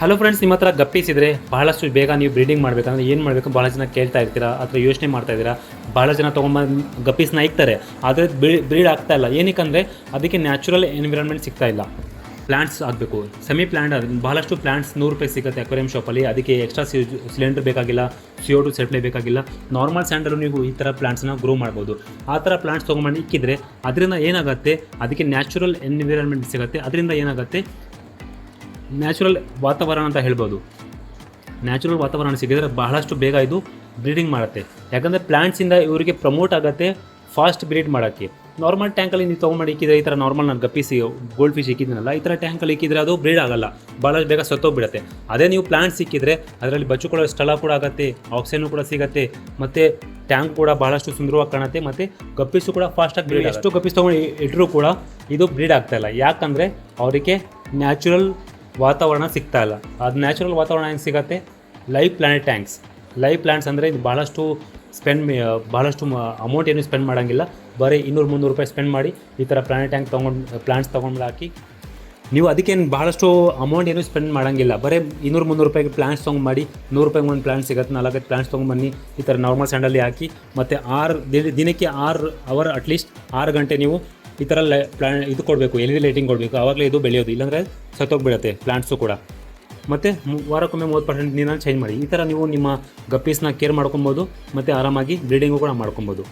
Hello friends ನಿಮ್ಮ ಹತ್ರ ಗಪ್ಪೀಸ್ ಇದ್ರೆ ಬಹಳಷ್ಟು ಬೇಗ ನೀವು ಬ್ರೀಡಿಂಗ್ ಮಾಡಬೇಕಂದ್ರೆ ಏನು ಮಾಡಬೇಕು? ಭಾಳ ಜನ ಕೇಳ್ತಾ ಇರ್ತೀರಾ ಅಥವಾ ಯೋಚನೆ ಮಾಡ್ತಾ ಇದ್ದೀರಾ? ಭಾಳ ಜನ ತೊಗೊಂಬಂದು ಗಪ್ಪೀಸ್ನ ಇಕ್ತಾರೆ. ಆದರೆ ಬ್ರೀಡ್ ಆಗ್ತಾ ಇಲ್ಲ. ಏನಕ್ಕಂದರೆ ಅದಕ್ಕೆ ನ್ಯಾಚುರಲ್ ಎನ್ವಿರಾನ್ಮೆಂಟ್ ಸಿಗ್ತಾ ಇಲ್ಲ. ಪ್ಲ್ಯಾಂಟ್ಸ್ ಆಗಬೇಕು. ಸೆಮಿ ಪ್ಲ್ಯಾಂಟ್ ಬಹಳಷ್ಟು ಪ್ಲ್ಯಾಂಟ್ಸ್ ನೂರು ರೂಪಾಯಿ ಸಿಗುತ್ತೆ ಅಕ್ವೇರಿಯಂ ಶಾಪಲ್ಲಿ ಅದಕ್ಕೆ ಎಕ್ಸ್ಟ್ರಾ ಸಿಲಿಂಡರ್ ಬೇಕಾಗಿಲ್ಲ ಸಿ ಟು ಬೇಕಾಗಿಲ್ಲ. ನಾರ್ಮಲ್ ಸ್ಯಾಂಡಲ್ ನೀವು ಈ ಥರ ಪ್ಲ್ಯಾಂಟ್ಸ್ನ ಗ್ರೋ ಮಾಡ್ಬೋದು. ಆ ಥರ ಪ್ಲ್ಯಾಂಟ್ಸ್ ತೊಗೊಂಬಂದು ಇಕ್ಕಿದ್ರೆ, ಅದರಿಂದ ಏನಾಗುತ್ತೆ? ಅದಕ್ಕೆ ನ್ಯಾಚುರಲ್ ಎನ್ವಿರಾನ್ಮೆಂಟ್ ಸಿಗುತ್ತೆ. ಅದರಿಂದ ಏನಾಗುತ್ತೆ? ನ್ಯಾಚುರಲ್ ವಾತಾವರಣ ಅಂತ ಹೇಳ್ಬೋದು. ನ್ಯಾಚುರಲ್ ವಾತಾವರಣ ಸಿಗಿದ್ರೆ ಬಹಳಷ್ಟು ಬೇಗ ಇದು ಬ್ರೀಡಿಂಗ್ ಮಾಡುತ್ತೆ. ಯಾಕಂದರೆ ಪ್ಲ್ಯಾಂಟ್ಸಿಂದ ಇವರಿಗೆ ಪ್ರಮೋಟ್ ಆಗುತ್ತೆ ಫಾಸ್ಟ್ ಬ್ರೀಡ್ ಮಾಡೋಕ್ಕೆ. ನಾರ್ಮಲ್ ಟ್ಯಾಂಕಲ್ಲಿ ನೀವು ತೊಗೊಂಡು ಇಕ್ಕಿದ್ರೆ ಈ ಥರ ನಾರ್ಮಲ್ ನಾನು ಗಪ್ಪಿಸಿ ಗೋಲ್ಡ್ ಫಿಶ್ ಇಕ್ಕಿದ್ದೀನಲ್ಲ ಈ ಥರ ಟ್ಯಾಂಕಲ್ಲಿ ಇಕ್ಕಿದ್ರೆ ಅದು ಬ್ರೀಡ್ ಆಗಲ್ಲ. ಭಾಳ ಬೇಗ ಸತ್ತೋಗ್ಬಿಡುತ್ತೆ. ಅದೇ ನೀವು ಪ್ಲಾಂಟ್ ಸಿಕ್ಕಿದ್ರೆ ಅದರಲ್ಲಿ ಬಚ್ಚುಕೊಳ್ಳೋ ಸ್ಥಳ ಕೂಡ ಆಗುತ್ತೆ ಆಕ್ಸಿಜನ್ ಕೂಡ ಸಿಗುತ್ತೆ ಮತ್ತು ಟ್ಯಾಂಕ್ ಕೂಡ ಬಹಳಷ್ಟು ಸುಂದರವಾಗಿ ಕಾಣುತ್ತೆ ಮತ್ತು ಗಪ್ಪಿಸು ಕೂಡ ಫಾಸ್ಟಾಗಿ ಬ್ರೀಡ್ ಎಷ್ಟು ಗಪ್ಪಿಸ್ ತೊಗೊಂಡು ಇಟ್ಟರೂ ಕೂಡ ಇದು ಬ್ರೀಡ್ ಆಗ್ತಾಯಿಲ್ಲ ಯಾಕಂದರೆ ಅವರಿಗೆ ನ್ಯಾಚುರಲ್ ವಾತಾವರಣ ಸಿಗ್ತಾ ಇಲ್ಲ. ಅದು ನ್ಯಾಚುರಲ್ ವಾತಾವರಣ ಹೆಂಗೆ ಸಿಗತ್ತೆ? Live planet tanks live plants ಅಂದರೆ ಇದು ಭಾಳಷ್ಟು ಸ್ಪೆಂಡ್ ಭಾಳಷ್ಟು ಅಮೌಂಟ್ ಏನು ಸ್ಪೆಂಡ್ ಮಾಡೋಂಗಿಲ್ಲ. ಬರೀ ಇನ್ನೂರು ಮುನ್ನೂರು ರೂಪಾಯಿ ಸ್ಪೆಂಡ್ ಮಾಡಿ ಈ ಥರ ಪ್ಲಾನೆಟ್ ಟ್ಯಾಂಕ್ ತೊಗೊಂಡು ಪ್ಲಾಂಟ್ಸ್ ತೊಗೊಂಡು ಹಾಕಿ ನೀವು ಅದಕ್ಕೇನು ಭಾಳಷ್ಟು ಅಮೌಂಟ್ ಏನು ಸ್ಪೆಂಡ್ ಮಾಡೋಂಗಿಲ್ಲ. ಬರೀ ಇನ್ನೂರು ಮುನ್ನೂರು ರೂಪಾಯಿಗೆ ತೊಗೊಂಡು ಮಾಡಿ, ನೂರು ರೂಪಾಯಿಗೆ ಒಂದು ಪ್ಲಾಂಟ್ ಸಿಗುತ್ತೆ ನಾಲ್ಕೈದು ಪ್ಲಾಂಟ್ಸ್ ತೊಗೊಂಬನ್ನಿ ಈ ಥರ ನಾರ್ಮಲ್ ಸ್ಯಾಂಡಲ್ಲಿ ಹಾಕಿ, ಮತ್ತು ಆರು ದಿನ- ದಿನಕ್ಕೆ ಆರು ಅವರ್ ಅಟ್ಲೀಸ್ಟ್ ಆರು ಗಂಟೆ ನೀವು ಈ ಥರ ಲೈ ಪ್ಲಾನ್ ಇದು ಕೊಡಬೇಕು ಎಲ್ ಇ ಲೈಟಿಂಗ್ ಕೊಡಬೇಕು. ಆವಾಗಲೇ ಇದು ಬೆಳೆಯೋದು. ಇಲ್ಲಾಂದರೆ ಸತ್ತೋಗ್ಬಿಡುತ್ತೆ ಪ್ಲಾಂಟ್ಸು ಕೂಡ. ಮತ್ತು ವಾರಕ್ಕೊಮ್ಮೆ ಮೂವತ್ತು ಪರ್ಸೆಂಟ್ ನೀರನ್ನು ಚೇಂಜ್ ಮಾಡಿ. ಈ ಥರ ನೀವು ನಿಮ್ಮ ಗಪ್ಪೀಸ್ನ ಕೇರ್ ಮಾಡ್ಕೊಬೋದು, ಮತ್ತು ಆರಾಮಾಗಿ ಬ್ರೀಡಿಂಗು ಕೂಡ ಮಾಡ್ಕೊಬೋದು.